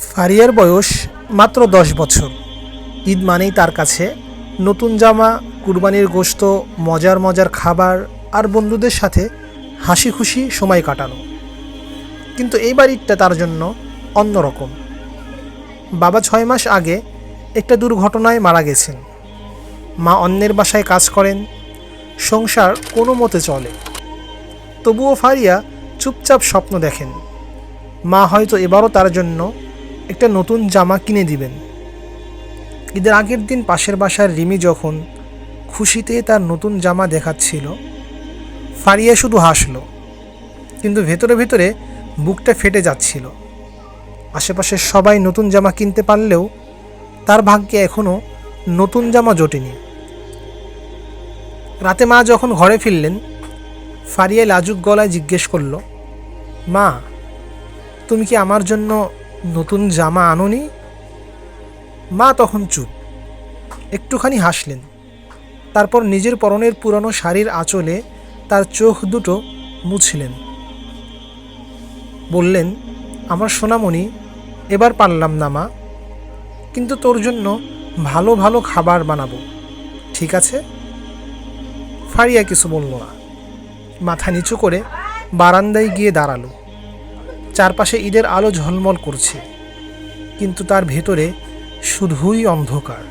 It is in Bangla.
ফারিয়ার বয়স মাত্র দশ বছর। ঈদ মানেই তার কাছে নতুন জামা, কুরবানির গোশত, মজার মজার খাবার আর বন্ধুদের সাথে হাসি খুশি সময় কাটানো। কিন্তু এইবার ঈদটা তার জন্য অন্যরকম। বাবা ছয় মাস আগে একটা দুর্ঘটনায় মারা গেছেন। মা অন্যের বাসায় কাজ করেন, সংসার কোনো মতে চলে। তবুও ফারিয়া চুপচাপ স্বপ্ন দেখেন। মা হয়তো এবারও তার জন্য একটা নতুন জামা কিনে দিবেন। ঈদের আগের দিন পাশের বাসার রিমি যখন খুশিতে তার নতুন জামা দেখাচ্ছিল, ফারিয়া শুধু হাসলো, কিন্তু ভেতরে ভেতরে বুকটা ফেটে যাচ্ছিল। আশেপাশের সবাই নতুন জামা কিনতে পারলেও তার ভাগ্যে এখনও নতুন জামা জোটেনি। রাতে মা যখন ঘরে ফিরলেন, ফারিয়া লাজুক গলায় জিজ্ঞেস করল, মা, তুমি কি আমার জন্য নতুন জামা আনোনি? মা তখন চুপ। একটুখানি হাসলেন। তারপর নিজের পরনের পুরনো শাড়ির আঁচলে তার চোখ দুটো মুছলেন। বললেন, আমার সোনামণি, এবার পারলাম না মা। কিন্তু তোর জন্য ভালো ভালো খাবার বানাবো। ঠিক আছে? ফারিয়া কিছু বলল না। মাথা নিচু করে বারান্দায় গিয়ে দাঁড়াল। চারপাশে ঈদের আলো ঝলমল করছে কিন্তু তার ভেতরে শুধুই অন্ধকার।